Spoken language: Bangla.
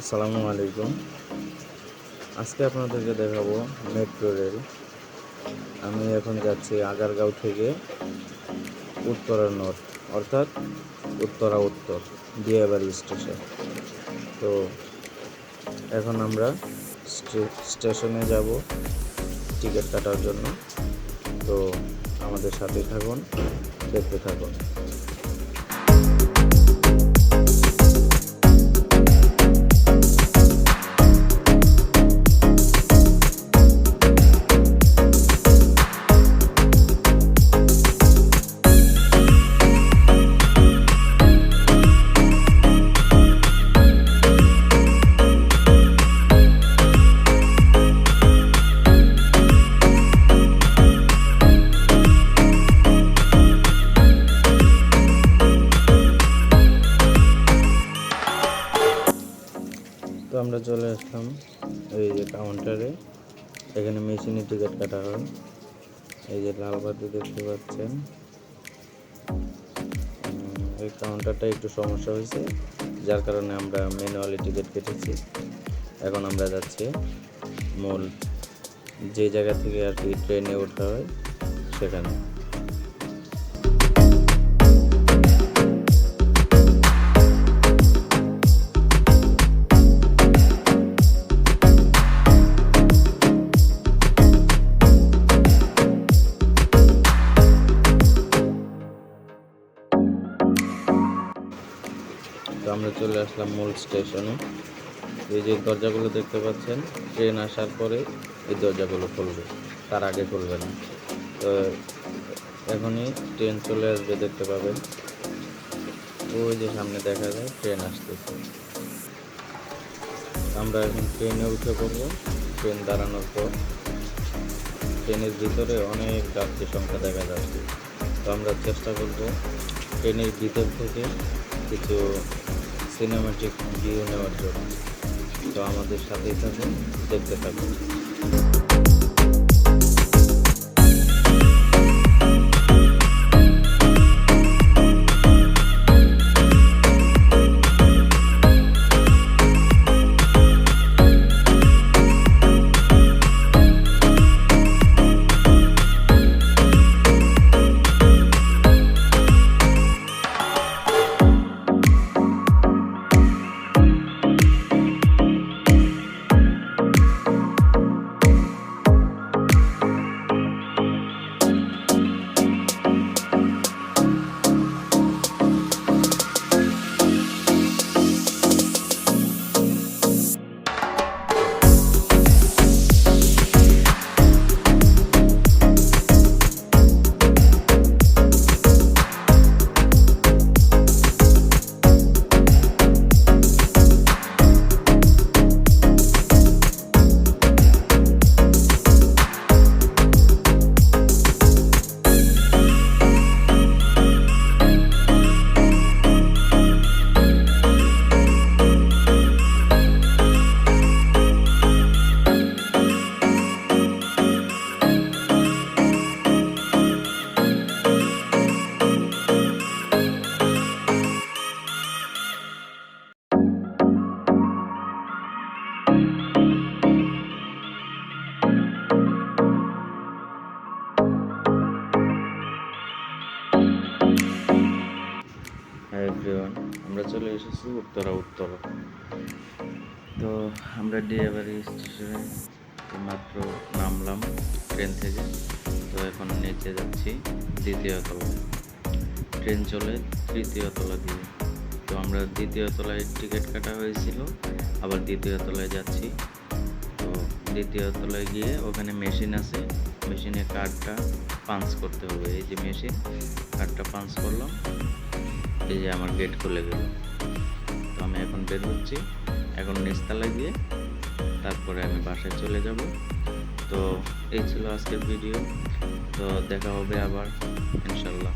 আসসালামু আলাইকুম। আজকে আপনাদেরকে দেখাবো মেট্রো রেল। আমি এখন যাচ্ছি আগারগাঁও থেকে উত্তরা নর্থ, অর্থাৎ উত্তরা উত্তর দিয়াবাড়ি স্টেশন। তো এখন আমরা স্টে- স্টেশনে যাব টিকিট কাটার জন্য। তো আমাদের সাথে থাকুন, দেখতে থাকুন। তো আমরা চলে আসলাম এই যে কাউন্টারে এখানে মেশিনে টিকিট কাটা হয়। এই যে লাল বাতি দেখতে পাচ্ছেন। এই কাউন্টারটা একটু সমস্যা হয়েছে, যার কারণে আমরা ম্যানুয়ালি টিকিট কেটেছি। এখন আমরা যাচ্ছি মূল যে জায়গা থেকে আর কি ট্রেনে ওঠা হয়, সেখানে। আমরা চলে আসলাম মূল স্টেশনে। এই যে দরজাগুলো দেখতে পাচ্ছেন, ট্রেন আসার পরে এই দরজাগুলো খুলবে, তার আগে খুলবে না। তো এখনই ট্রেন চলে আসবে, দেখতে পাবেন। ওই যে সামনে দেখা যায়, ট্রেন আসতেছে। আমরা এখন ট্রেনে উঠে পড়ব, ট্রেন দাঁড়ানোর পর। ট্রেনের ভিতরে অনেক যাত্রী সংখ্যা দেখা যাচ্ছে। তো আমরা চেষ্টা করব ট্রেনের ভিতর থেকে কিছু সিনেমাটিক ভিউ নেওয়ার জন্য। তো আমাদের সাথেই থাকুন দেখতে থাকুন। হ্যাঁ এভরিওয়ান আমরা চলে এসেছি উত্তরা উত্তরা। তো আমরা ডিয়াবাড়ি স্টেশনে মাত্র নামলাম ট্রেন থেকে। তো এখন নিচে যাচ্ছি দ্বিতীয় তলায়। ট্রেন চলে তৃতীয় তলা দিয়ে। তো আমরা দ্বিতীয় তলায় টিকিট কাটা হয়েছিল, আবার দ্বিতীয় তলায় যাচ্ছি। তো দ্বিতীয় তলায় গিয়ে ওখানে মেশিন আছে, মেশিনে কার্ডটা পাঞ্চ করতে হবে। এই যে মেশিন, কার্ডটা পাঞ্চ করলাম। এই যে আমার গেট খুলে গেল তো আমি এখন বের হচ্ছি, এখন নিস্তালা গিয়ে তারপরে আমি বাসায় চলে যাব। তো এই ছিল আজকের ভিডিও তো দেখা হবে আবার, ইনশাল্লাহ।